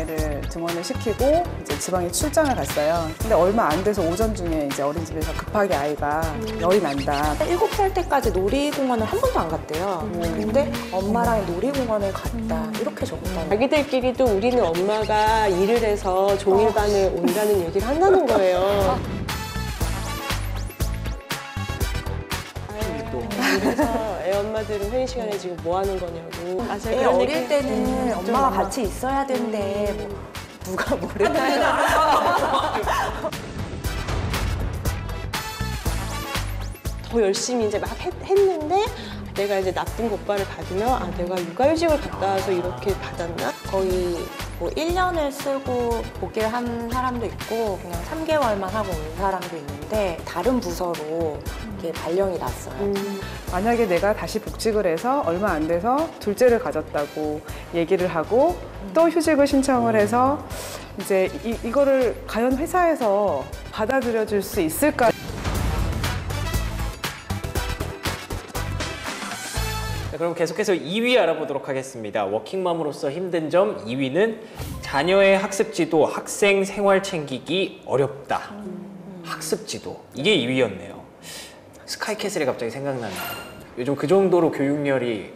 아이를 등원을 시키고 이제 지방에 출장을 갔어요. 근데 얼마 안 돼서 오전 중에 이제 어린이집에서 급하게 아이가 열이 난다. 일곱 살 때까지 놀이공원을 한 번도 안 갔대요. 근데 엄마랑 놀이공원을 갔다. 이렇게 적었다. 자기들끼리도 우리는 엄마가 일을 해서 종일반에 온다는 얘기를 한다는 거예요. 그래서 애 엄마들은 회의 시간에 지금 뭐 하는 거냐고. 아, 제가 애 그런 어릴 얘기- 때는 엄마가 같이 있어야 된대. 뭐 누가 뭐랬다. 더 열심히 이제 막 했, 했는데 내가 이제 나쁜 고과를 받으면 아 내가 육아휴직을 갔다 와서 이렇게 받았나? 거의 뭐 1년을 쓰고 복귀를 한 사람도 있고 그냥 3개월만 하고 온 사람도 있는데 다른 부서로 이렇게 발령이 났어요. 음, 만약에 내가 다시 복직을 해서 얼마 안 돼서 둘째를 가졌다고 얘기를 하고 또 휴직을 신청을 해서 이제 이, 이거를 과연 회사에서 받아들여 줄 수 있을까? 그럼 계속해서 2위 알아보도록 하겠습니다. 워킹맘으로서 힘든 점 2위는 자녀의 학습 지도, 학생 생활 챙기기 어렵다. 학습 지도 이게 2위였네요. 스카이캐슬이 갑자기 생각나네요. 요즘 그 정도로 교육열이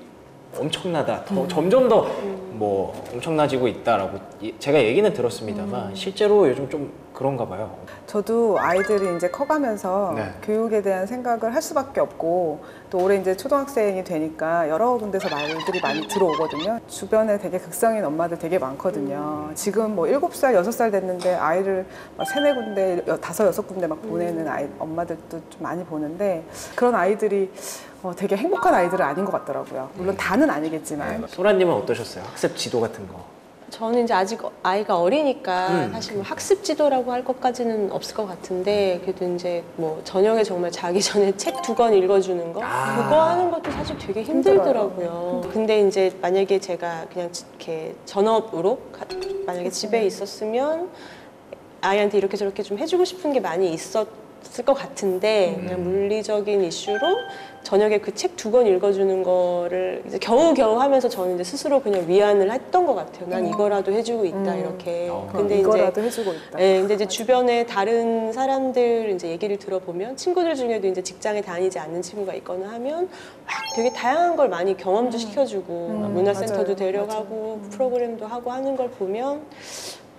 엄청나다. 더, 점점 더 뭐 엄청나지고 있다라고 이- 제가 얘기는 들었습니다만 실제로 요즘 좀 그런가 봐요. 저도 아이들이 이제 커가면서 네. 교육에 대한 생각을 할 수밖에 없고 또 올해 이제 초등학생이 되니까 여러 군데서 말들이 많이 들어오거든요. 주변에 되게 극성인 엄마들 되게 많거든요. 지금 뭐 일곱 살 여섯 살 됐는데 아이를 막 세네 군데, 여- 다섯 여섯 군데 막 보내는 아이, 엄마들도 좀 많이 보는데 그런 아이들이 어, 되게 행복한 아이들은 아닌 것 같더라고요. 물론 다는 아니겠지만. 소라님은 어떠셨어요? 학습 지도 같은 거. 저는 이제 아직 아이가 어리니까 음. 사실 뭐 학습 지도라고 할 것까지는 없을 것 같은데 그래도 이제 뭐 저녁에 정말 자기 전에 책 두 권 읽어주는 거 아. 그거 하는 것도 사실 되게 힘들더라고요. 근데 이제 만약에 제가 그냥 이렇게 전업으로 가- 만약에 집에 있었으면 아이한테 이렇게 저렇게 좀 해주고 싶은 게 많이 있었 을 것 같은데 그냥 물리적인 이슈로 저녁에 그 책 두 권 읽어주는 거를 이제 겨우겨우 하면서 저는 이제 스스로 그냥 위안을 했던 것 같아요. 난 이거라도 해주고 있다 음. 이렇게. 어. 근데 이제 이거라도 해주고 있다. 예, 근데 이제 주변에 다른 사람들 이제 얘기를 들어보면 친구들 중에도 이제 직장에 다니지 않는 친구가 있거나 하면 막 되게 다양한 걸 많이 경험도 시켜주고 막 음, 문화센터도 맞아요. 데려가고 프로그램도 하고 하는 걸 보면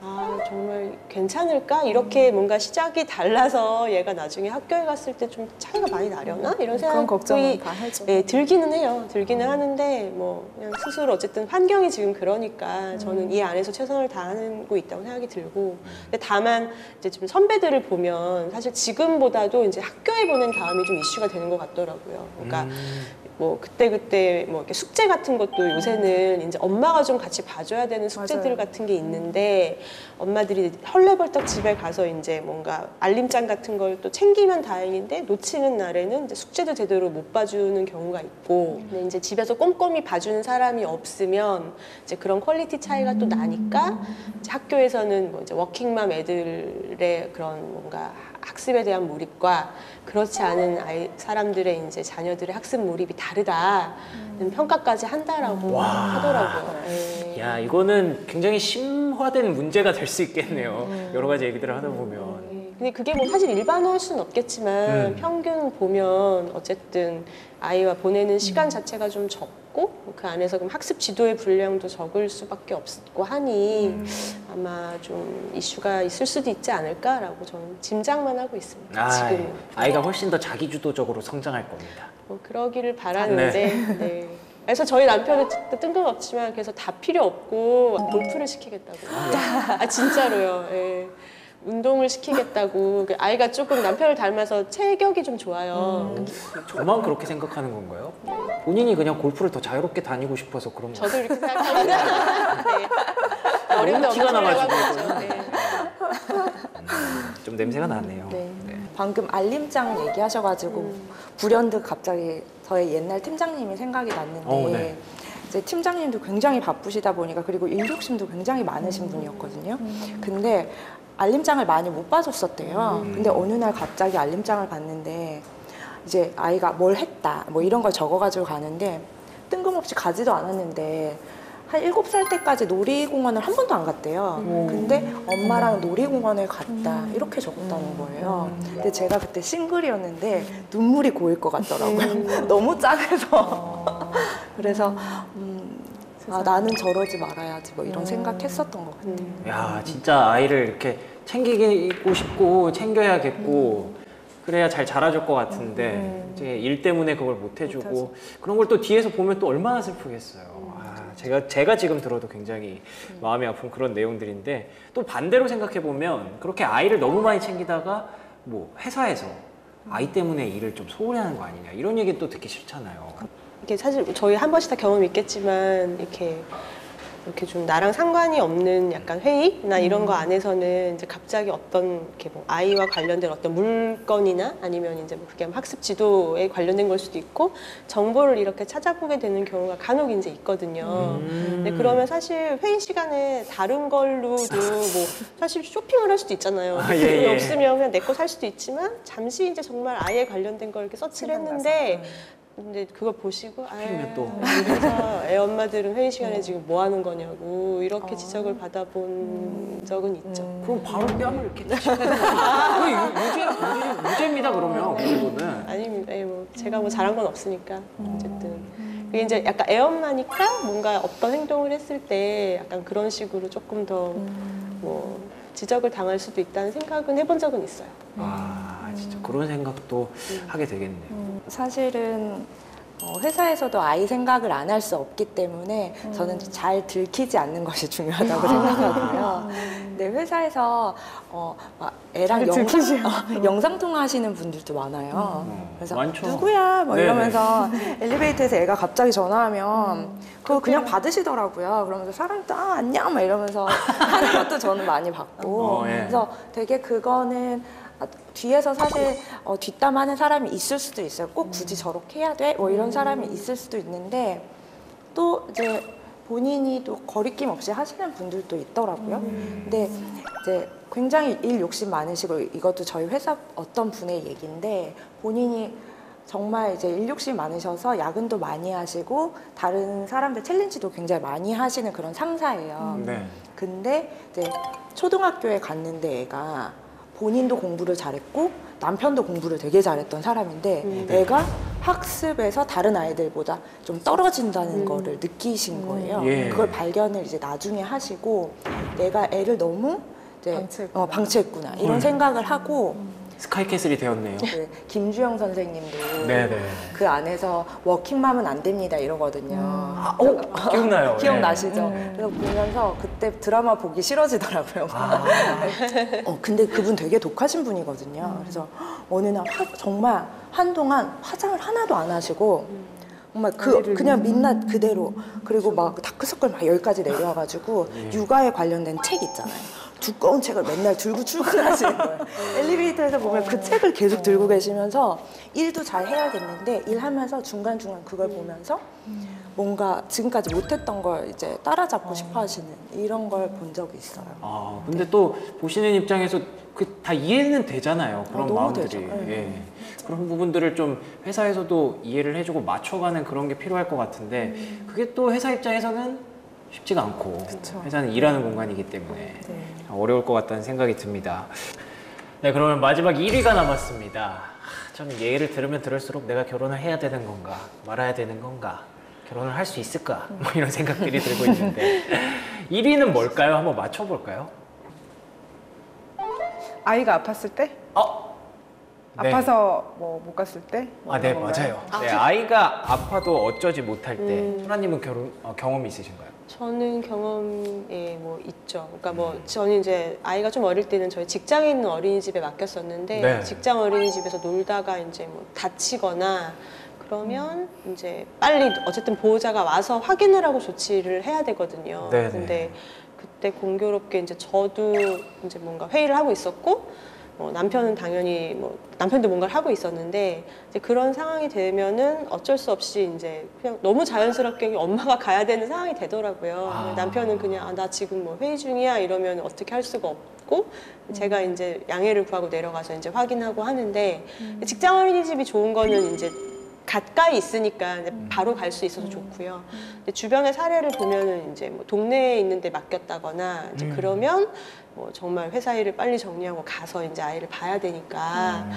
아 정말 괜찮을까 이렇게 뭔가 시작이 달라서 얘가 나중에 학교에 갔을 때 좀 차이가 많이 나려나 이런 그런 생각이 걱정은 다 해줘. 예, 들기는 해요. 들기는 하는데 뭐 그냥 스스로 어쨌든 환경이 지금 그러니까 저는 이 안에서 최선을 다하고 있다고 생각이 들고 근데 다만 이제 좀 선배들을 보면 사실 지금보다도 이제 학교에 보낸 다음이 좀 이슈가 되는 것 같더라고요. 그러니까 음. 뭐 그때 그때 뭐 이렇게 숙제 같은 것도 요새는 이제 엄마가 좀 같이 봐줘야 되는 숙제들 맞아요. 같은 게 있는데 엄마들이 헐레벌떡 집에 가서 이제 뭔가 알림장 같은 걸 또 챙기면 다행인데 놓치는 날에는 이제 숙제도 제대로 못 봐주는 경우가 있고. 근데 이제 집에서 꼼꼼히 봐주는 사람이 없으면 이제 그런 퀄리티 차이가 또 나니까 이제 학교에서는 뭐 이제 워킹맘 애들의 그런 뭔가 학습에 대한 몰입과 그렇지 않은 아이 사람들의 이제 자녀들의 학습 몰입이 다르다는 평가까지 한다라고 와. 하더라고요. 예. 야 이거는 굉장히 심화된 문제가 될 수 있겠네요. 음. 여러 가지 얘기들을 하다 보면. 예. 근데 그게 뭐 사실 일반화할 수는 없겠지만 음. 평균 보면 어쨌든 아이와 보내는 시간 자체가 좀 적고 그 안에서 그럼 학습 지도의 분량도 적을 수밖에 없고 하니 아마 좀 이슈가 있을 수도 있지 않을까라고 저는 짐작만 하고 있습니다. 아, 지금은. 아이가 훨씬 더 자기 주도적으로 성장할 겁니다. 뭐 그러기를 바라는데 네. 그래서 저희 남편은 뜬- 뜬금없지만 그래서 다 필요 없고 골프를 시키겠다고 아 진짜로요 예. 운동을 시키겠다고 그 아이가 조금 남편을 닮아서 체격이 좀 좋아요 저만 그렇게 생각하는 건가요? 본인이 그냥 골프를 더 자유롭게 다니고 싶어서 그런 거. 저도 이렇게 생각합니다 네. 어림도 너무 티가 소리라고 나가지고. 하죠. 네. 좀 냄새가 나네요. 네. 방금 알림장 얘기하셔가지고 불현듯 갑자기 저희 옛날 팀장님이 생각이 났는데 어, 네. 이제 팀장님도 굉장히 바쁘시다 보니까 그리고 일 욕심도 굉장히 많으신 분이었거든요. 근데 알림장을 많이 못 봐줬었대요. 근데 어느 날 갑자기 알림장을 봤는데 이제 아이가 뭘 했다 뭐 이런 걸 적어가지고 가는데 뜬금없이 가지도 않았는데 한 일곱 살 때까지 놀이공원을 한 번도 안 갔대요. 근데 엄마랑 놀이공원을 갔다 이렇게 적었다는 거예요. 근데 제가 그때 싱글이었는데 눈물이 고일 것 같더라고요. 너무 짠해서. 그래서 음, 아 나는 저러지 말아야지 뭐 이런 생각했었던 것 같아요. 야 진짜 아이를 이렇게 챙기고 싶고 챙겨야겠고 그래야 잘 자라줄 것 같은데 이제 일 때문에 그걸 못 해주고 그런 걸 또 뒤에서 보면 또 얼마나 슬프겠어요. 아, 제가 제가 지금 들어도 굉장히 마음이 아픈 그런 내용들인데 또 반대로 생각해 보면 그렇게 아이를 너무 많이 챙기다가 뭐 회사에서 아이 때문에 일을 좀 소홀히 하는 거 아니냐 이런 얘기 또 듣기 싫잖아요. 이게 사실 저희 한 번씩 다 경험이 있겠지만 이렇게 이렇게 좀 나랑 상관이 없는 약간 회의나 이런 거 안에서는 이제 갑자기 어떤 이렇게 뭐 아이와 관련된 어떤 물건이나 아니면 이제 뭐 그게 학습 지도에 관련된 걸 수도 있고 정보를 이렇게 찾아보게 되는 경우가 간혹 이제 있거든요. 근데 그러면 사실 회의 시간에 다른 걸로도 뭐 사실 쇼핑을 할 수도 있잖아요. 아, 예, 예. 없으면 그냥 내 거 살 수도 있지만 잠시 이제 정말 아이에 관련된 걸 이렇게 서치를 했는데 근데 그걸 보시고 아, 하필이면 또. 그래서 애 엄마들은 회의 시간에 지금 뭐 하는 거냐고 이렇게 지적을 받아본 적은 있죠. 그럼 바로 뺨을 이렇게 치는 거 유죄, 유죄, 유죄입니다 그러면. 그 정도는. 아닙니다. 예, 뭐 제가 뭐 잘한 건 없으니까 어쨌든. 그게 이제 약간 애 엄마니까 뭔가 어떤 행동을 했을 때 약간 그런 식으로 조금 더 뭐 지적을 당할 수도 있다는 생각은 해본 적은 있어요. 아 진짜 그런 생각도 하게 되겠네요. 사실은 어, 회사에서도 아이 생각을 안 할 수 없기 때문에 저는 잘 들키지 않는 것이 중요하다고 생각하고요. 근데 회사에서 어, 막 애랑 영상, 어, 영상 통화하시는 분들도 많아요. 그래서 많죠. 누구야? 뭐. 이러면서 엘리베이터에서 애가 갑자기 전화하면 그거 그냥 받으시더라고요. 그러면서 사람 딱 안녕 막 이러면서 하는 것도 저는 많이 봤고 어, 예. 그래서 되게 그거는 아, 뒤에서 사실 어, 뒷담하는 사람이 있을 수도 있어요. 꼭 굳이 저렇게 해야 돼? 뭐 이런 사람이 있을 수도 있는데 또 이제 본인이 또 거리낌 없이 하시는 분들도 있더라고요. 근데 이제 굉장히 일 욕심 많으시고 이것도 저희 회사 어떤 분의 얘기인데 본인이 정말 이제 일 욕심 많으셔서 야근도 많이 하시고 다른 사람들 챌린지도 굉장히 많이 하시는 그런 상사예요. 네. 근데 이제 초등학교에 갔는데 애가 본인도 공부를 잘했고 남편도 공부를 되게 잘했던 사람인데 음. 애가 학습에서 다른 아이들보다 좀 떨어진다는 거를 느끼신 거예요. 예. 그걸 발견을 이제 나중에 하시고 내가 애를 너무 이제 방치했구나. 어, 방치했구나 이런 음. 생각을 하고 스카이캐슬이 되었네요. 그 김주영 선생님도 네네. 그 안에서 워킹맘은 안 됩니다 이러거든요. 아, 오, 기억나요. 기억나시죠? 그래서 보면서 그때 드라마 보기 싫어지더라고요. 아. 어, 근데 그분 되게 독하신 분이거든요. 그래서 어느 날 화- 정말 한동안 화장을 하나도 안 하시고 정말 그 그냥 민낯 그대로 그리고 막 다크서클 막 여기까지 내려와가지고 육아에 관련된 책 있잖아요. 두꺼운 책을 맨날 들고 출근하시는 거예요. 엘리베이터에서 보면 그 책을 계속 들고 계시면서 일도 잘 해야겠는데 일하면서 중간중간 그걸 보면서 뭔가 지금까지 못했던 걸 이제 따라잡고 싶어 하시는 이런 걸 본 적이 있어요. 아, 근데 또 보시는 입장에서 그 다 이해는 되잖아요. 그런 어, 너무 마음들이. 네. 예. 그런 부분들을 좀 회사에서도 이해를 해주고 맞춰가는 그런 게 필요할 것 같은데 음. 그게 또 회사 입장에서는 쉽지가 않고 회사는 일하는 공간이기 때문에 네. 어려울 것 같다는 생각이 듭니다. 네, 그러면 마지막 1위가 남았습니다. 하, 저는 얘기를 들으면 들을수록 내가 결혼을 해야 되는 건가 말아야 되는 건가 결혼을 할 수 있을까 뭐 이런 생각들이 들고 있는데 1위는 뭘까요? 한번 맞춰볼까요? 아이가 아팠을 때? 어? 네. 아파서 뭐 못 갔을 때? 뭐 아, 네, 그런 건가요? 맞아요. 네, 아이가 아파도 어쩌지 못할 때, 음. 소라님은 결혼, 어, 경험이 있으신가요? 저는 경험에 뭐 있죠. 그러니까 뭐 저는 이제 아이가 좀 어릴 때는 저희 직장에 있는 어린이집에 맡겼었는데 네. 직장 어린이집에서 놀다가 이제 뭐 다치거나 그러면 이제 빨리 어쨌든 보호자가 와서 확인을 하고 조치를 해야 되거든요. 네네. 근데 그때 공교롭게 이제 저도 이제 뭔가 회의를 하고 있었고 뭐 남편은 당연히 뭐 남편도 뭔가를 하고 있었는데 이제 그런 상황이 되면은 어쩔 수 없이 이제 그냥 너무 자연스럽게 엄마가 가야 되는 상황이 되더라고요. 아. 남편은 그냥 아, 나 지금 뭐 회의 중이야 이러면 어떻게 할 수가 없고 제가 이제 양해를 구하고 내려가서 이제 확인하고 하는데 직장 어린이집이 좋은 거는 이제 가까이 있으니까 음. 바로 갈 수 있어서 좋고요. 근데 주변의 사례를 보면은 이제 뭐 동네에 있는데 맡겼다거나 이제 음. 그러면 뭐 정말 회사 일을 빨리 정리하고 가서 이제 아이를 봐야 음. 되니까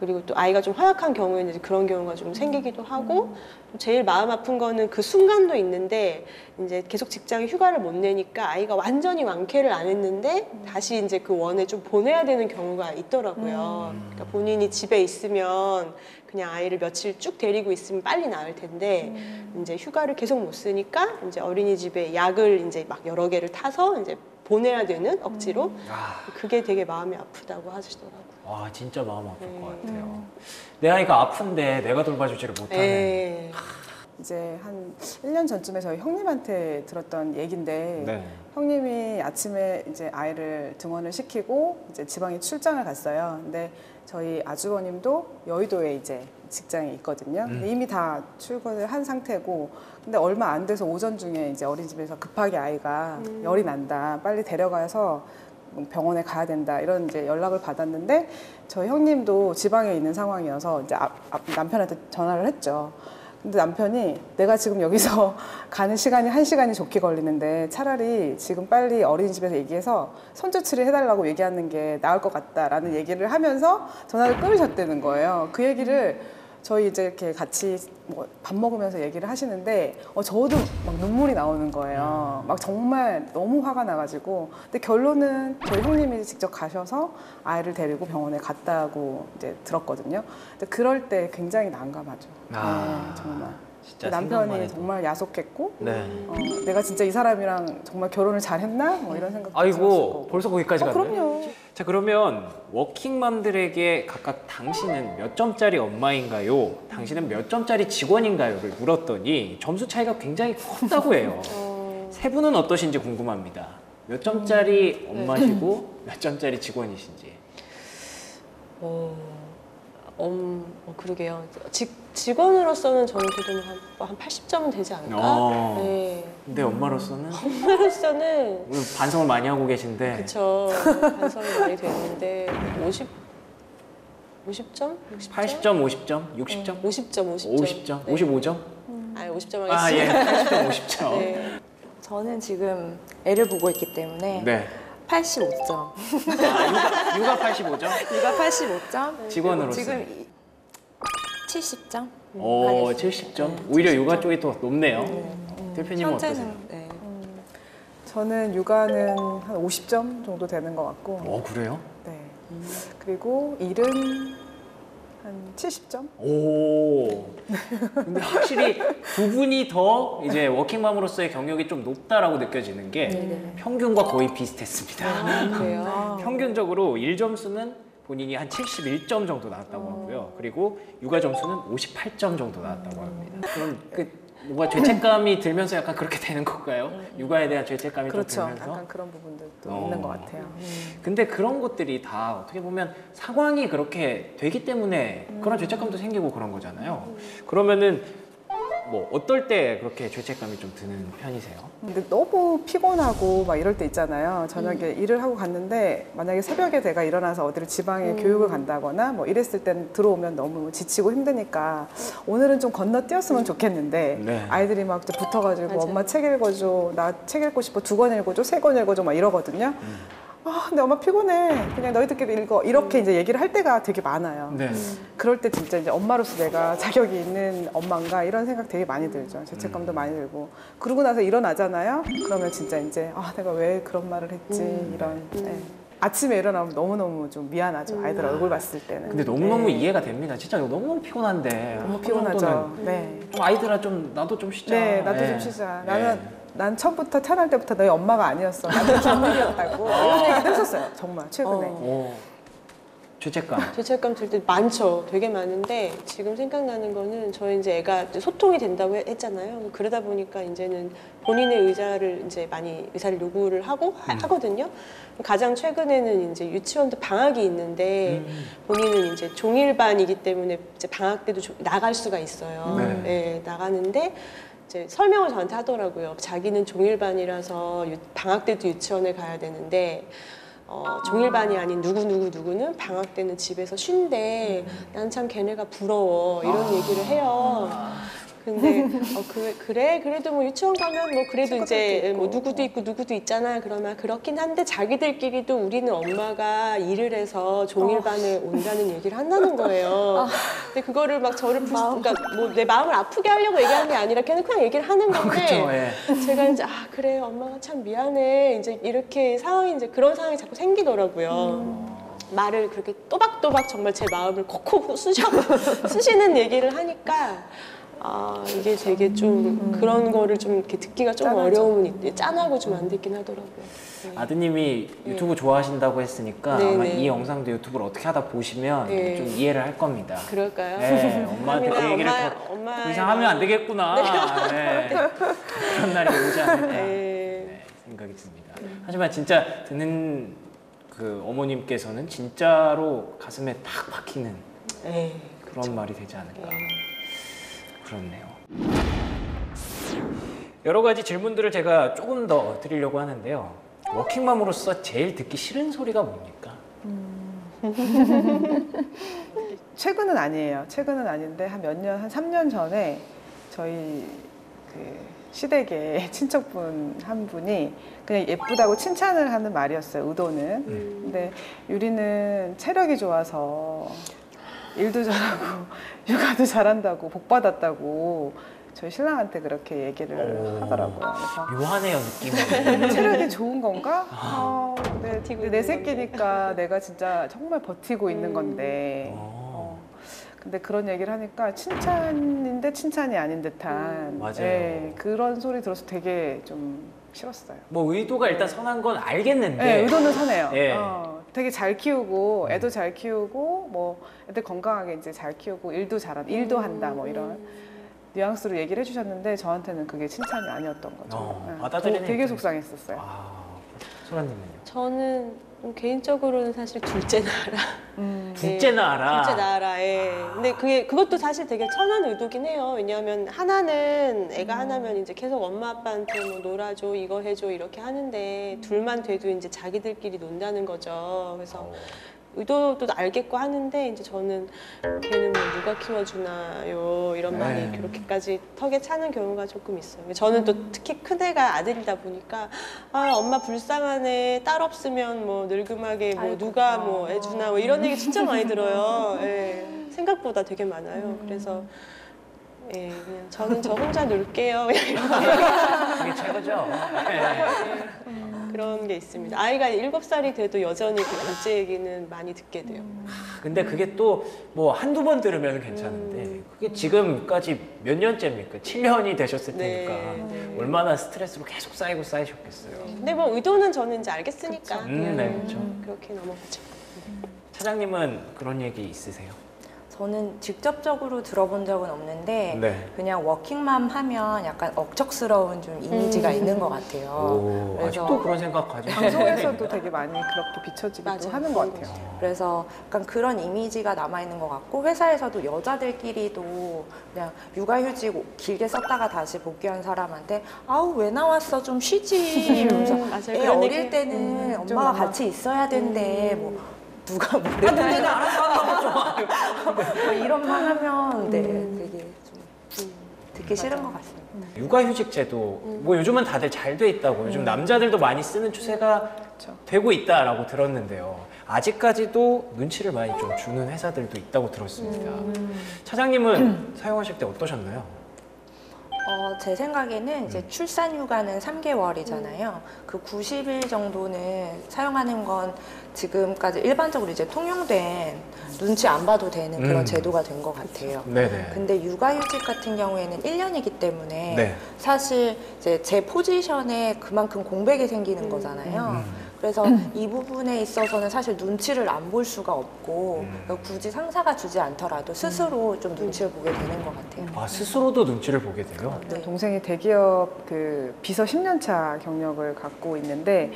그리고 또 아이가 좀 허약한 경우에는 이제 그런 경우가 좀 생기기도 하고 또 제일 마음 아픈 거는 그 순간도 있는데 이제 계속 직장에 휴가를 못 내니까 아이가 완전히 완쾌를 안 했는데 다시 이제 그 원에 좀 보내야 되는 경우가 있더라고요. 그러니까 본인이 집에 있으면 그냥 아이를 며칠 쭉 데리고 있으면 빨리 나을 텐데 이제 휴가를 계속 못 쓰니까 이제 어린이집에 약을 이제 막 여러 개를 타서 이제 보내야 되는 억지로 아, 그게 되게 마음이 아프다고 하시더라고요. 와 진짜 마음 아플 네. 것 같아요. 내 아이가 아픈데 내가 돌봐주지를 못하네. 네. 이제 한 1년 전쯤에 저희 형님한테 들었던 얘긴데 네. 형님이 아침에 이제 아이를 등원을 시키고 이제 지방에 출장을 갔어요. 근데 저희 아주버님도 여의도에 이제 직장에 있거든요. 근데 이미 다 출근을 한 상태고, 근데 얼마 안 돼서 오전 중에 이제 어린이집에서 급하게 아이가 열이 난다, 빨리 데려가서 병원에 가야 된다 이런 이제 연락을 받았는데 저희 형님도 지방에 있는 상황이어서 이제 앞- 앞- 남편한테 전화를 했죠. 근데 남편이 내가 지금 여기서 가는 시간이 한 시간이 좋게 걸리는데 차라리 지금 빨리 어린이집에서 얘기해서 손주치를 해달라고 얘기하는 게 나을 것 같다라는 얘기를 하면서 전화를 끊으셨다는 거예요. 그 얘기를 저희 이제 이렇게 같이 뭐 밥 먹으면서 얘기를 하시는데 어, 저도 막 눈물이 나오는 거예요. 막 정말 너무 화가 나가지고 근데 결론은 저희 형님이 직접 가셔서 아이를 데리고 병원에 갔다고 이제 들었거든요. 근데 그럴 때 굉장히 난감하죠. 아, 네, 정말. 진짜 남편이. 정말 야속했고 네. 어, 내가 진짜 이 사람이랑 정말 결혼을 잘했나 뭐 이런 생각. 아이고 벌써 거기까지 어, 갔네. 그럼요. 자 그러면 워킹맘들에게 각각 당신은 몇 점짜리 엄마인가요? 당신은 몇 점짜리 직원인가요?를 물었더니 점수 차이가 굉장히 컸다고 해요. 세 분은 어떠신지 궁금합니다. 몇 점짜리 엄마시고 몇 점짜리 직원이신지. 어, 음, 어, 그러게요. 직, 직원으로서는 저는 그래도 한, 한 80점은 되지 않을까? 어. 네. 근데 엄마로서는 엄마로서는 오늘 반성을 많이 하고 계신데 그쵸. 반성이 많이 됐는데 50, 50점? 60점? 80점, 50점, 60점, 50점, 50점. 50점, 네. 55점? 아니, 50점 하겠습니다. 아 예, 80점, 50점. 네. 저는 지금 애를 보고 있기 때문에 네. 85점. 아, 육아, 육아 85점? 이가 85점. 직원으로서. 지금 이- 70점. 오, 하겠습니다. 70점. 네, 오히려 70점. 육아 쪽이 더 높네요. 음, 대표님은 어떠세요? 현재는 네. 저는 육아는 한 50점 정도 되는 것 같고. 어, 그래요? 네. 그리고 일은 한 70점? 오. 근데 확실히 두 분이 더 이제 워킹맘으로서의 경력이 좀 높다라고 느껴지는 게 네네. 평균과 거의 비슷했습니다. 아, 그래요? 평균적으로 일 점수는 본인이 한 71점 정도 나왔다고 하고요. 그리고 육아 점수는 58점 정도 나왔다고 합니다. 그럼 그 뭔가 죄책감이 들면서 약간 그렇게 되는 건가요? 육아에 대한 죄책감이 그렇죠. 좀 들면서. 약간 그런 부분들도 어. 있는 것 같아요. 근데 그런 것들이 다 어떻게 보면 상황이 그렇게 되기 때문에 그런 죄책감도 생기고 그런 거잖아요. 그러면은 뭐 어떨 때 그렇게 죄책감이 좀 드는 편이세요? 근데 너무 피곤하고 막 이럴 때 있잖아요. 저녁에 음. 일을 하고 갔는데 만약에 새벽에 내가 일어나서 어디를 지방에 교육을 간다거나 뭐 이랬을 때는 들어오면 너무 지치고 힘드니까 오늘은 좀 건너뛰었으면 좋겠는데 네. 아이들이 막 붙어가지고 맞아요. 엄마 책 읽어줘, 나 책 읽고 싶어 두 권 읽어줘, 세 권 읽어줘 막 이러거든요. 아, 근데 엄마 피곤해. 그냥 너희들끼리 읽어. 이렇게 이제 얘기를 할 때가 되게 많아요. 네. 그럴 때 진짜 이제 엄마로서 내가 자격이 있는 엄마인가 이런 생각 되게 많이 들죠. 죄책감도 많이 들고. 그러고 나서 일어나잖아요. 그러면 진짜 이제 아 내가 왜 그런 말을 했지 이런. 네. 아침에 일어나면 너무 너무 좀 미안하죠. 아이들 얼굴 봤을 때는. 근데 너무너무 네. 이해가 됩니다. 진짜 너무너무 피곤한데. 너무 피곤하죠. 정도는 네. 좀 아이들아 좀 나도 좀 쉬자. 네, 나도 예. 좀 쉬자. 예. 나는 난 처음부터 태어날 때부터 너희 엄마가 아니었어. 나는 김밀이었다고 이런 얘기도 했었어요. 정말 최근에. 어. 오. 죄책감. 죄책감 들 때 많죠. 되게 많은데 지금 생각나는 거는 저희 이제 애가 소통이 된다고 했- 했잖아요. 그러다 보니까 이제는 본인의 의사를 이제 많이 의사를 요구를 하고 하, 거든요 가장 최근에는 이제 유치원도 방학이 있는데 음. 본인은 이제 종일반이기 때문에 이제 방학 때도 조- 나갈 수가 있어요. 네. 예, 나가는데 이제 설명을 저한테 하더라고요. 자기는 종일반이라서 유- 방학 때도 유치원에 가야 되는데 어, 종일반이 아닌 누구 누구 누구는 방학 때는 집에서 쉰대. 난 참 걔네가 부러워 이런 얘기를 해요. 근데 어, 그, 그래 그래도 뭐 유치원 가면 뭐 그래도 이제 있고. 뭐 누구도 있고 누구도 있잖아 그러면 그렇긴 한데 자기들끼리도 우리는 엄마가 일을 해서 종일반에 온다는 얘기를 한다는 거예요. 근데 그거를 막 저를 불, 그러니까 뭐 내 마음을 아프게 하려고 얘기하는 게 아니라 그냥 그냥 얘기를 하는 건데 그렇죠. 예. 제가 이제 아 그래 엄마가 참 미안해 이제 이렇게 상황이 이제 그런 상황이 자꾸 생기더라고요. 말을 그렇게 또박또박 정말 제 마음을 콕콕 쑤셔 쓰시는 얘기를 하니까 아 이게 되게 좀 그런 거를 좀 이렇게 듣기가 좀 짠하죠. 어려움은 있, 짠하고 좀 안 듣긴 하더라고요. 네. 아드님이 유튜브 좋아하신다고 했으니까 네, 아마 네. 이 영상도 유튜브를 어떻게 하다 보시면 네. 좀 이해를 할 겁니다. 그럴까요? 네, 엄마한테 그. 얘기를 엄마- 더, 엄마의 더 이상 하면 안 되겠구나. 네. 그런 날이 오지 않을까 네. 네, 생각이 듭니다. 하지만 진짜 듣는 그 어머님께서는 진짜로 가슴에 탁 박히는 네. 그런 말이 되지 않을까. 네. 그렇네요. 여러 가지 질문들을 제가 조금 더 드리려고 하는데요. 워킹맘으로서 제일 듣기 싫은 소리가 뭡니까? 최근은 아니에요. 최근은 아닌데 한 몇 년, 한 3년 전에 저희 그 시댁에 친척분 한 분이 그냥 예쁘다고 칭찬을 하는 말이었어요. 의도는. 근데 유리는 체력이 좋아서 일도 잘하고 육아도 잘한다고 복 받았다고 저희 신랑한테 그렇게 얘기를 오. 하더라고요. 그래서 묘하네요 느낌이. 체력이 좋은 건가? 아, 내, 버티고 내 있는 새끼니까 내가 진짜 정말 버티고 있는 음. 건데. 어. 어. 근데 그런 얘기를 하니까 칭찬인데 칭찬이 아닌 듯한 음, 맞아요. 예, 그런 소리 들어서 되게 좀 싫었어요. 뭐 의도가 일단 선한 건 알겠는데. 네, 의도는 선해요. 예. 어, 되게 잘 키우고 애도 잘 키우고 뭐 애들 건강하게 이제 잘 키우고 일도 잘한 일도 한다 뭐 이런 뉘앙스로 얘기를 해주셨는데 저한테는 그게 칭찬이 아니었던 거죠. 어, 예. 받아들이는 되게 입장에서. 속상했었어요. 아, 소라님은요? 저는 좀 개인적으로는 사실 둘째 나라. 음. 둘째 나라. 둘째 나라에. 근데 그게 그것도 사실 되게 천한 의도긴 해요. 왜냐하면 하나는 애가 하나면 이제 계속 엄마 아빠한테 뭐 놀아줘 이거 해줘 이렇게 하는데 둘만 돼도 이제 자기들끼리 논다는 거죠. 그래서 어. 의도도 알겠고 하는데 이제 저는 걔는 뭐 누가 키워주나요 이런 말이 네. 그렇게까지 턱에 차는 경우가 조금 있어요. 저는 또 특히 큰 애가 아들이다 보니까 아 엄마 불쌍하네 딸 없으면 뭐 늙음하게 뭐 아이고. 누가 뭐 해주나 뭐 이런 얘기 진짜 많이 들어요. 예, 생각보다 되게 많아요. 그래서 예, 그냥 저는 저 혼자 놀게요. 그게 최고죠. 네. 그런 게 있습니다. 아이가 일곱 살이 돼도 여전히 그 둘째 얘기는 많이 듣게 돼요. 근데 그게 또 뭐 한두 번 들으면 괜찮은데 음. 그게 지금까지 몇 년째입니까? 7년이 되셨을 네, 테니까 네. 얼마나 스트레스로 계속 쌓이고 쌓이셨겠어요. 근데 뭐 의도는 저는 이제 알겠으니까 음, 그냥 네, 그렇죠. 그렇게 넘어가죠. 차장님은 그런 얘기 있으세요? 저는 직접적으로 들어본 적은 없는데 네. 그냥 워킹맘 하면 약간 억척스러운 좀 이미지가 음. 있는 것 같아요. 오, 아직도 그런 생각 가지고 방송에서도 되게 많이 그렇게 비춰지기도 맞아요. 하는 것 같아요. 그래서 약간 그런 이미지가 남아 있는 것 같고 회사에서도 여자들끼리도 그냥 육아휴직 길게 썼다가 다시 복귀한 사람한테 아우 왜 나왔어 좀 쉬지 이러면서 음, 맞아요. 애 그런 어릴 얘기- 때는 음, 좀 엄마가 엄마- 같이 있어야 된대 음. 뭐 누가 뭐래 뭐 이런 말 하면 네 되게 좀 듣기 싫은 것 같습니다. 육아휴직 제도 음. 뭐 요즘은 다들 잘 돼 있다고 요즘 남자들도 많이 쓰는 추세가 그렇죠. 되고 있다라고 들었는데요. 아직까지도 눈치를 많이 좀 주는 회사들도 있다고 들었습니다. 음. 차장님은 사용하실 때 어떠셨나요? 어, 제 생각에는 이제 출산 휴가는 3개월이잖아요. 그 90일 정도는 사용하는 건 지금까지 일반적으로 이제 통용된 눈치 안 봐도 되는 그런 음. 제도가 된 것 같아요. 네네. 근데 육아휴직 같은 경우에는 1년이기 때문에 네. 사실 이제 제 포지션에 그만큼 공백이 생기는 거잖아요. 음. 그래서 이 부분에 있어서는 사실 눈치를 안 볼 수가 없고 음. 그러니까 굳이 상사가 주지 않더라도 스스로 좀 눈치를 보게 되는 것 같아요. 아 스스로도 눈치를 보게 돼요. 네. 동생이 대기업 그 비서 10년차 경력을 갖고 있는데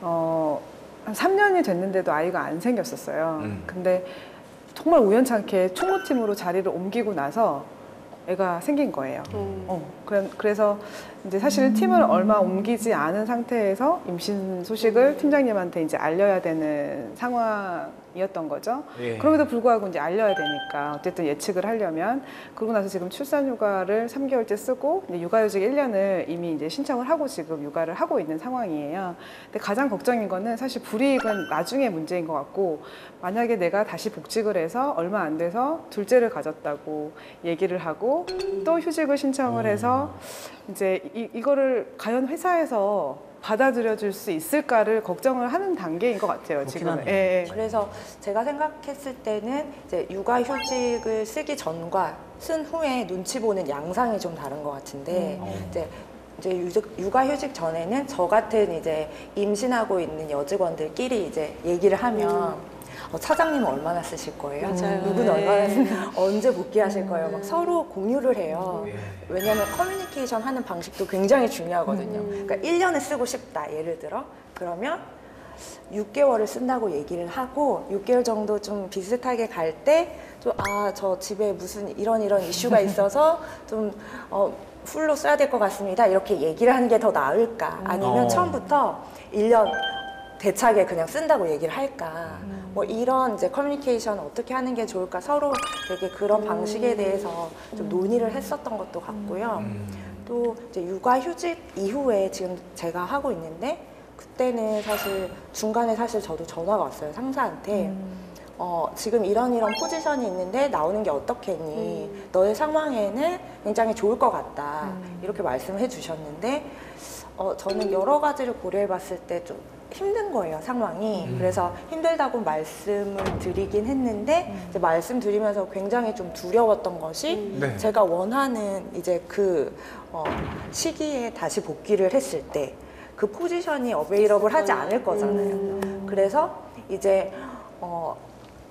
어, 한 3년이 됐는데도 아이가 안 생겼었어요. 음. 근데 정말 우연찮게 총무팀으로 자리를 옮기고 나서 애가 생긴 거예요. 음. 어, 그래, 그래서 이제 사실 팀을 얼마 옮기지 않은 상태에서 임신 소식을 팀장님한테 이제 알려야 되는 상황이었던 거죠. 예. 그럼에도 불구하고 이제 알려야 되니까 어쨌든 예측을 하려면 그러고 나서 지금 출산 휴가를 3개월째 쓰고 이제 육아휴직 1년을 이미 이제 신청을 하고 지금 육아를 하고 있는 상황이에요. 근데 가장 걱정인 거는 사실 불이익은 나중에 문제인 것 같고 만약에 내가 다시 복직을 해서 얼마 안 돼서 둘째를 가졌다고 얘기를 하고 또 휴직을 신청을 해서 이제 이, 이거를 과연 회사에서 받아들여 줄 수 있을까를 걱정을 하는 단계인 것 같아요 지금. 예, 예. 그래서 제가 생각했을 때는 이제 육아휴직을 쓰기 전과 쓴 후에 눈치 보는 양상이 좀 다른 것 같은데 음. 이제 이제 유직- 육아휴직 전에는 저 같은 이제 임신하고 있는 여직원들끼리 이제 얘기를 하면 어, 차장님은 얼마나 쓰실 거예요? 맞아요. 누구는 네. 얼마나 쓰, 언제 복귀하실 거예요? 막 서로 공유를 해요. 예. 왜냐하면 커뮤니케이션 하는 방식도 굉장히 중요하거든요. 음. 그러니까 1년을 쓰고 싶다, 예를 들어. 그러면 6개월을 쓴다고 얘기를 하고 6개월 정도 좀 비슷하게 갈 때 좀 아 저 집에 무슨 이런 이런 이슈가 있어서 좀 어, 풀로 써야 될 것 같습니다. 이렇게 얘기를 하는 게 더 나을까? 아니면 어. 처음부터 1년 대차게 그냥 쓴다고 얘기를 할까? 뭐 이런 이제 커뮤니케이션 어떻게 하는 게 좋을까? 서로 되게 그런 방식에 대해서 좀 논의를 했었던 것도 같고요. 음. 또 이제 육아휴직 이후에 지금 제가 하고 있는데 그때는 사실 중간에 사실 저도 전화가 왔어요 상사한테 어, 지금 이런 이런 포지션이 있는데 나오는 게 어떻겠니 너의 상황에는 굉장히 좋을 것 같다 이렇게 말씀을 해주셨는데 어, 저는 여러 가지를 고려해 봤을 때 좀 힘든 거예요 상황이 음. 그래서 힘들다고 말씀을 드리긴 했는데 이제 말씀드리면서 굉장히 좀 두려웠던 것이 네. 제가 원하는 이제 그 어, 시기에 다시 복귀를 했을 때 그 포지션이 어베이러블 하지 않을 거잖아요. 그래서 이제 어,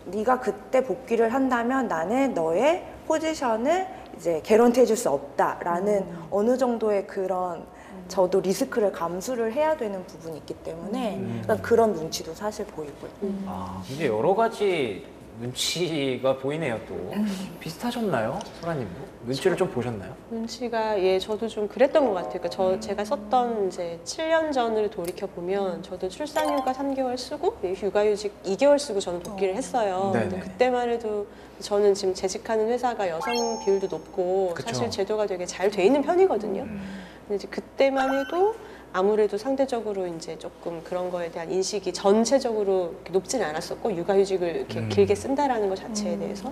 네가 그때 복귀를 한다면 나는 너의 포지션을 이제 개런티 해줄 수 없다라는 어느 정도의 그런 저도 리스크를 감수를 해야 되는 부분이 있기 때문에 음. 그러니까 그런 눈치도 사실 보이고요. 아, 이제 여러 가지 눈치가 보이네요 또. 비슷하셨나요? 소라님도? 눈치를 좀 보셨나요? 눈치가 예 저도 좀 그랬던 것 같아요. 그러니까 저 제가 썼던 이제 7년 전을 돌이켜 보면 저도 출산휴가 3개월 쓰고 예, 육아휴직 2개월 쓰고 저는 복귀를 했어요. 네네. 근데 그때만 해도 저는 지금 재직하는 회사가 여성 비율도 높고 그쵸. 사실 제도가 되게 잘 돼 있는 편이거든요. 근데 이제 그때만 해도 아무래도 상대적으로 이제 조금 그런 거에 대한 인식이 전체적으로 높진 않았었고 육아휴직을 이렇게 음. 길게 쓴다라는 것 자체에 대해서.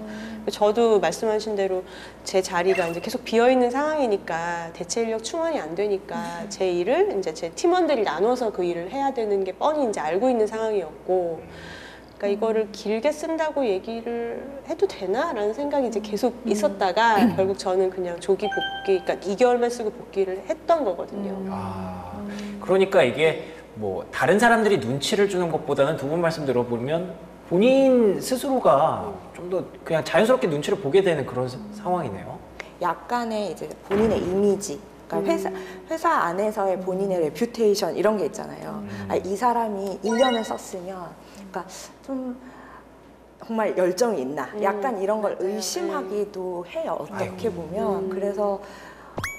저도 말씀하신 대로 제 자리가 이제 계속 비어 있는 상황이니까 대체 인력 충원이 안 되니까 제 일을 이제 제 팀원들이 나눠서 그 일을 해야 되는 게 뻔히 이제 알고 있는 상황이었고 그러니까 이거를 길게 쓴다고 얘기를 해도 되나라는 생각이 이제 계속 있었다가 결국 저는 그냥 조기 복귀, 그러니까 2개월만 쓰고 복귀를 했던 거거든요. 아, 그러니까 이게 뭐 다른 사람들이 눈치를 주는 것보다는 두 분 말씀 들어보면 본인 스스로가 좀 더 그냥 자연스럽게 눈치를 보게 되는 그런 사- 상황이네요. 약간의 이제 본인의 이미지, 그러니까 회사 회사 안에서의 본인의 레퓨테이션 이런 게 있잖아요. 아, 이 사람이 1년을 썼으면, 그러니까 좀 정말 열정이 있나, 음, 약간 이런 걸. 의심하기도 해요. 어떻게. 보면 음. 그래서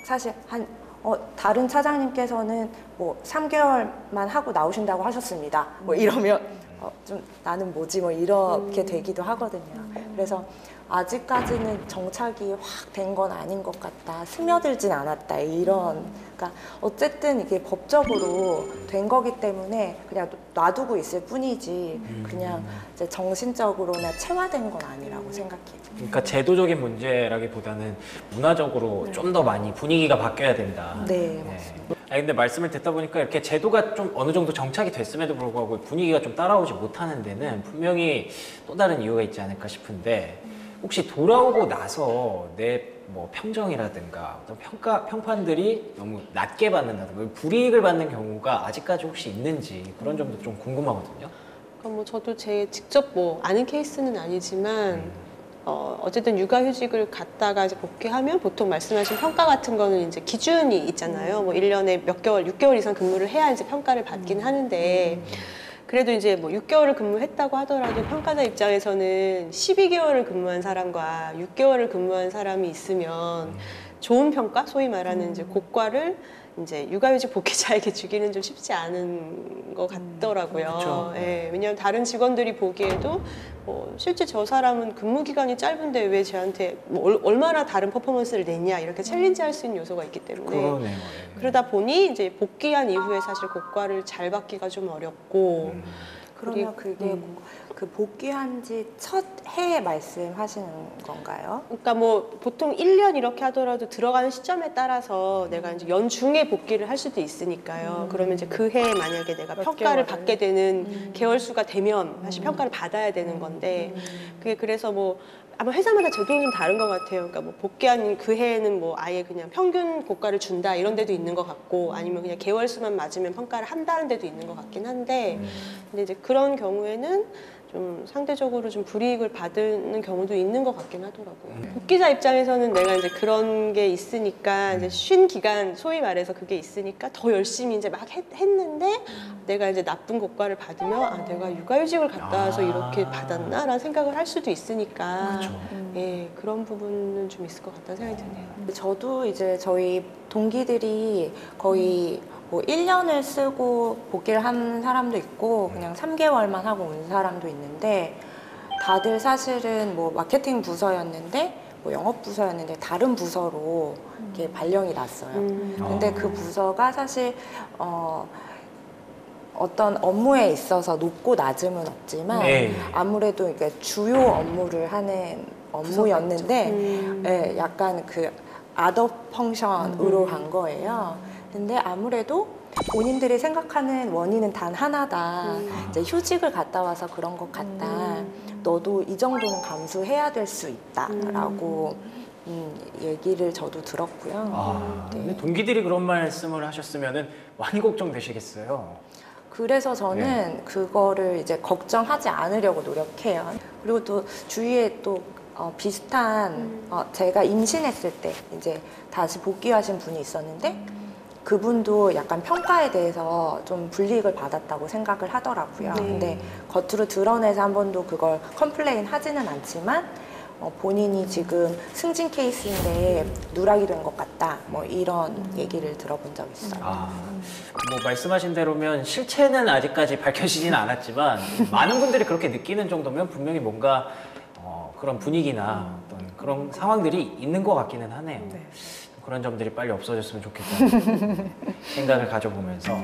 사실 한 어, 다른 차장님께서는 뭐 3개월만 하고 나오신다고 하셨습니다. 뭐 이러면 어, 좀 나는 뭐지 뭐 이렇게 되기도 하거든요. 그래서 아직까지는 정착이 확 된 건 아닌 것 같다. 스며들진 않았다. 이런. 그러니까 어쨌든 이게 법적으로 된 거기 때문에 그냥 놔두고 있을 뿐이지 그냥 이제 정신적으로나 체화된 건 아니라고 생각해요. 그러니까 제도적인 문제라기보다는 문화적으로 좀더 많이 분위기가 바뀌어야 된다. 네, 맞습니다. 아니, 근데 말씀을 듣다 보니까 이렇게 제도가 좀 어느 정도 정착이 됐음에도 불구하고 분위기가 좀 따라오지 못하는 데는 분명히 또 다른 이유가 있지 않을까 싶은데 혹시 돌아오고 나서 내 뭐 평정이라든가 어떤 평가 평판들이 너무 낮게 받는다든가 불이익을 받는 경우가 아직까지 혹시 있는지 그런 점도 좀 궁금하거든요. 그러니까 뭐 저도 제 직접 뭐 아는 케이스는 아니지만 어, 어쨌든 육아휴직을 갔다가 이제 복귀하면 보통 말씀하신 평가 같은 거는 이제 기준이 있잖아요. 뭐 1년에 몇 개월, 6개월 이상 근무를 해야 이제 평가를 받긴 하는데 그래도 이제 뭐 6개월을 근무했다고 하더라도 평가자 입장에서는 12개월을 근무한 사람과 6개월을 근무한 사람이 있으면 좋은 평가, 소위 말하는 이제 고과를 이제 육아휴직 복귀자에게 주기는 좀 쉽지 않은 것 같더라고요. 그쵸. 예, 왜냐하면 다른 직원들이 보기에도 뭐 실제 저 사람은 근무 기간이 짧은데 왜 쟤한테 뭐 얼- 얼마나 다른 퍼포먼스를 냈냐 이렇게 챌린지 할 수 있는 요소가 있기 때문에 그러네요. 예. 그러다 보니 이제 복귀한 이후에 사실 고과를 잘 받기가 좀 어렵고 음. 그러면 그게 음. 그 복귀한 지 첫 해에 말씀하시는 건가요? 그러니까 뭐 보통 1년 이렇게 하더라도 들어가는 시점에 따라서 내가 이제 연중에 복귀를 할 수도 있으니까요. 그러면 이제 그 해에 만약에 내가 몇 평가를 개월을. 받게 되는 음. 개월 수가 되면 사실 평가를 받아야 되는 건데 그게 그래서 뭐 아마 회사마다 제도는 좀 다른 것 같아요. 그러니까 뭐 복귀한 그 해에는 뭐 아예 그냥 평균 고과를 준다 이런 데도 있는 것 같고 아니면 그냥 개월 수만 맞으면 평가를 한다는 데도 있는 것 같긴 한데 근데 이제 그런 경우에는 좀 상대적으로 좀 불이익을 받는 경우도 있는 것 같긴 하더라고요. 음. 복귀자 입장에서는 내가 이제 그런 게 있으니까 이제 쉰 기간 소위 말해서 그게 있으니까 더 열심히 이제 막 했, 는데 내가 이제 나쁜 고과를 받으면 아 내가 육아휴직을 갔다 와서 아. 이렇게 받았나라는 생각을 할 수도 있으니까 그렇죠. 예 그런 부분은 좀 있을 것 같다는 생각이 드네요. 저도 이제 저희 동기들이 거의 뭐 1년을 쓰고 복귀를 한 사람도 있고 그냥 3개월만 하고 온 사람도 있는데 다들 사실은 뭐 마케팅 부서였는데 뭐 영업 부서였는데 다른 부서로 이렇게 발령이 났어요. 음. 근데 그 부서가 사실 어 어떤 업무에 있어서 높고 낮음은 없지만 네. 아무래도 이게 주요 업무를 하는 업무였는데 음. 예, 약간 그 아더 펑션으로 간 거예요. 근데 아무래도 본인들이 생각하는 원인은 단 하나다. 음. 이제 휴직을 갔다 와서 그런 것 같다. 너도 이 정도는 감수해야 될 수 있다라고 음, 얘기를 저도 들었고요. 아, 네. 근데 동기들이 그런 말씀을 하셨으면은 많이 걱정되시겠어요. 그래서 저는 네. 그거를 이제 걱정하지 않으려고 노력해요. 그리고 또 주위에 또 어, 비슷한 어, 제가 임신했을 때 이제 다시 복귀하신 분이 있었는데 그분도 약간 평가에 대해서 좀 불이익을 받았다고 생각을 하더라고요. 네. 근데 겉으로 드러내서 한 번도 그걸 컴플레인 하지는 않지만 어, 본인이 지금 승진 케이스인데 누락이 된 것 같다. 뭐 이런 얘기를 들어본 적 있어요. 아, 뭐 말씀하신 대로면 실체는 아직까지 밝혀지진 않았지만 많은 분들이 그렇게 느끼는 정도면 분명히 뭔가 어, 그런 분위기나 어떤 그런 상황들이 있는 것 같기는 하네요. 그런 점들이 빨리 없어졌으면 좋겠다는 생각을 가져보면서